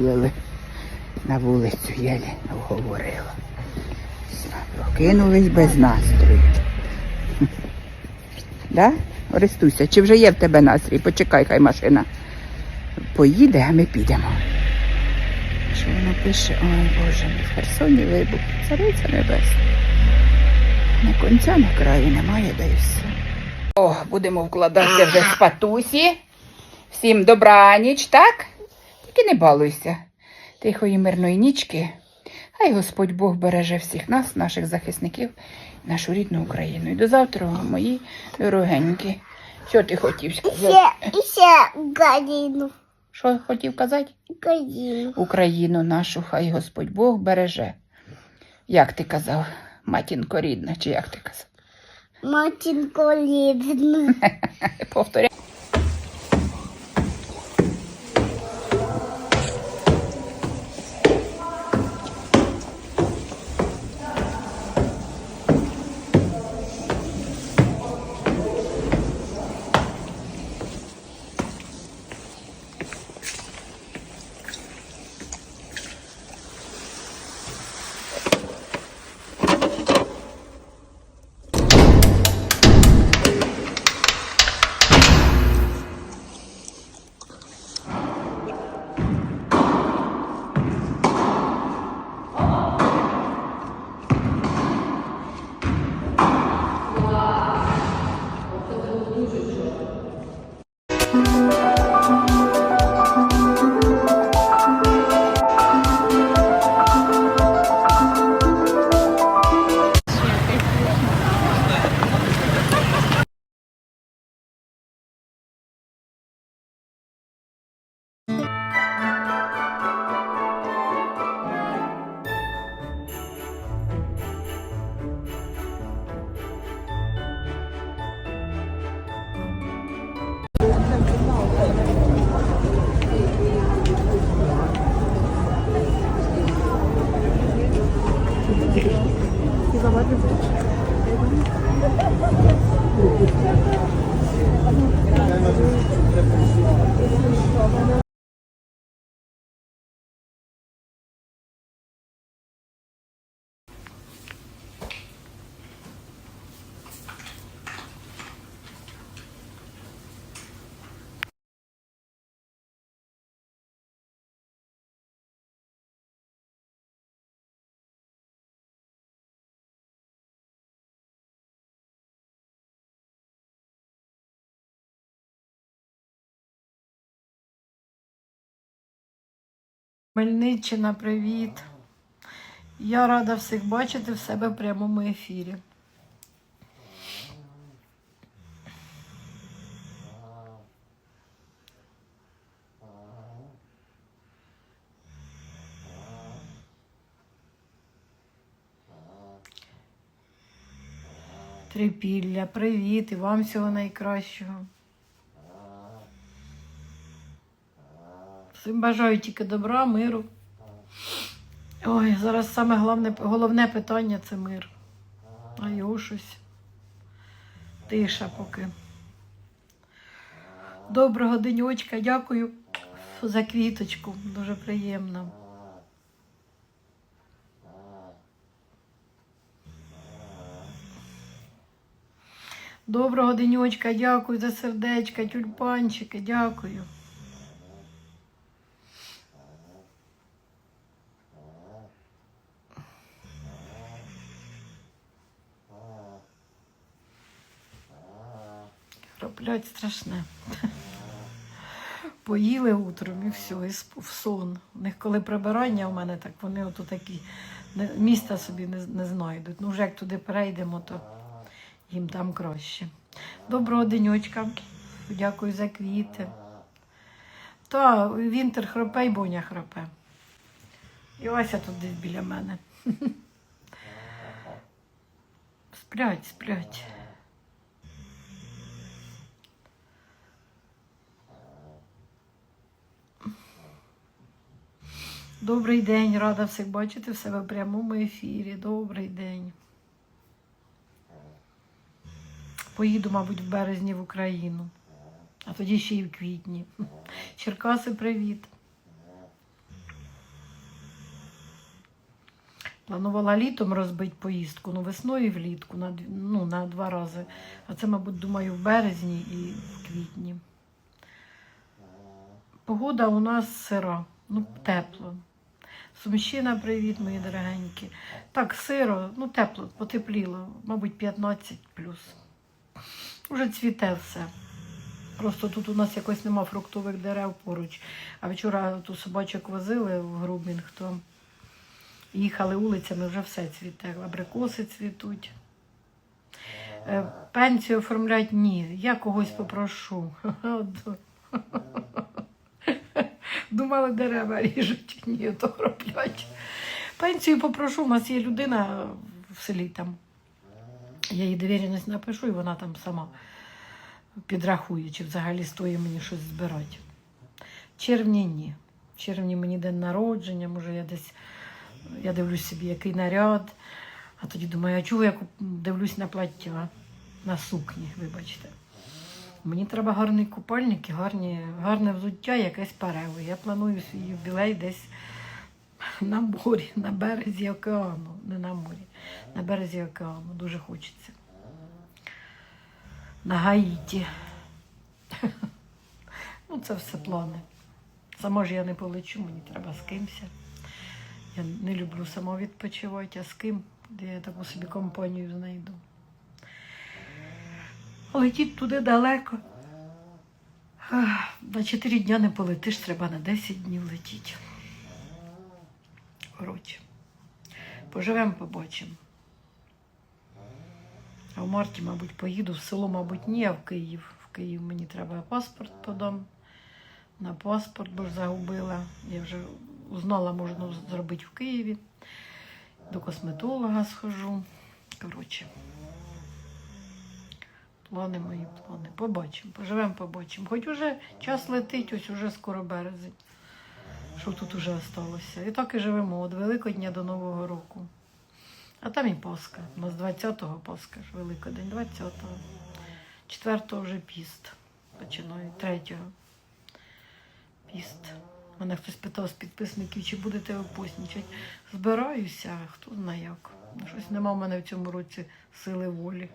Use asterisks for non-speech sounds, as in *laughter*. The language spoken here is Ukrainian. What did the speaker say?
виволили на вулицю, єлі вговорила. Прокинулись без настрою. *laughs* Да? Орестуйся, чи вже є в тебе настрій? Почекай, хай машина поїде, а ми підемо. Що воно пише? Ой, Боже мій, в Херсоні вибух. Цариця небесна. Не кінця, не краю немає, да і все. О, будемо вкладатися вже спатусі. Всім добраніч, так? Тільки не балуйся. Тихої мирної нічки. Хай Господь Бог береже всіх нас, наших захисників, нашу рідну Україну. І до завтра, мої дорогенькі. Що ти хотів сказати? Ще, ще гадину. Що хотів казати? Гадину. Україну нашу, хай Господь Бог береже. Як ти казав, матінко рідна, чи як ти казав? Матінко рідна. *laughs* Повторяй. Мельниччина, привіт. Я рада всіх бачити в себе в прямому ефірі. Трипілля, привіт і вам всього найкращого. Всім бажаю тільки добра, миру. Ой, зараз саме головне, головне питання це мир. А його щось. Тиша поки. Доброго денечка, дякую за квіточку. Дуже приємно. Доброго денечка, дякую за сердечка, тюльпанчики, дякую. Храплять страшне. Поїли утром і все, і в сон. У них коли прибирання у мене, так вони ото такі міста собі не, не знайдуть. Ну, вже як туди перейдемо, то їм там краще. Доброго денечка. Дякую за квіти. Та Вінтер хропе і Боня хропе. І Вася тут десь біля мене. *laughs* Сплять, сплять. Добрий день, рада всіх бачити в себе в прямому ефірі. Добрий день. Поїду, мабуть, в березні в Україну, а тоді ще й в квітні. Черкаси, привіт. Планувала літом розбити поїздку, ну весною і влітку на, ну, на два рази. А це, мабуть, думаю, в березні і в квітні. Погода у нас сира, ну тепло. Сумщина, привіт, мої дорогенькі. Так, сиро, ну тепло, потепліло, мабуть, 15 плюс. Уже цвіте все. Просто тут у нас якось нема фруктових дерев поруч. А вчора ту собачок возили в Грубінг, то їхали вулицями, вже все цвіте. Абрикоси цвітуть. Е, Пенсію оформлять ні. Я когось попрошу. *laughs* Думали, дерева ріжуть. Ні, то роблять. Пенсію попрошу, у нас є людина в селі там. Я їй довіреність напишу, і вона там сама підрахує, чи взагалі стоїть мені щось збирати. Червні ні. В червні мені день народження, може я десь я дивлюсь собі, який наряд. А тоді думаю, а чого я дивлюсь на плаття, на сукні, вибачте. Мені треба гарний купальник і гарні, гарне взуття, якесь перево. Я планую свій юбілей десь на морі, на березі океану. Не на морі, на березі океану. Дуже хочеться. На Гаїті. *laughs* Ну, це все плани. Сама ж я не полечу, мені треба з кимся. Я не люблю сама відпочивати, а з ким, де я таку собі компанію знайду. Летіть туди далеко. На 4 дня не полетиш, треба на 10 днів летіти. Коротше, поживемо, побачимо. А в марті, мабуть, поїду в село, мабуть, ні, а в Київ. В Київ мені треба паспорт подам. На паспорт, бо ж загубила. Я вже узнала, можна зробити в Києві. До косметолога схожу. Коротше. Плани мої плани. Побачимо, поживемо, побачимо. Хоч уже час летить, ось уже скоро березень. Що тут уже осталося? І так і живемо від Великодня до Нового року. А там і Пасха. У нас 20-го Пасха ж Великодень, 20-го. 4-го вже піст. Починаю, 3-го. Піст. Мене хтось питав з підписників, чи будете ви постнічати. Збираюся, хто знає як. Щось нема в мене в цьому році сили волі.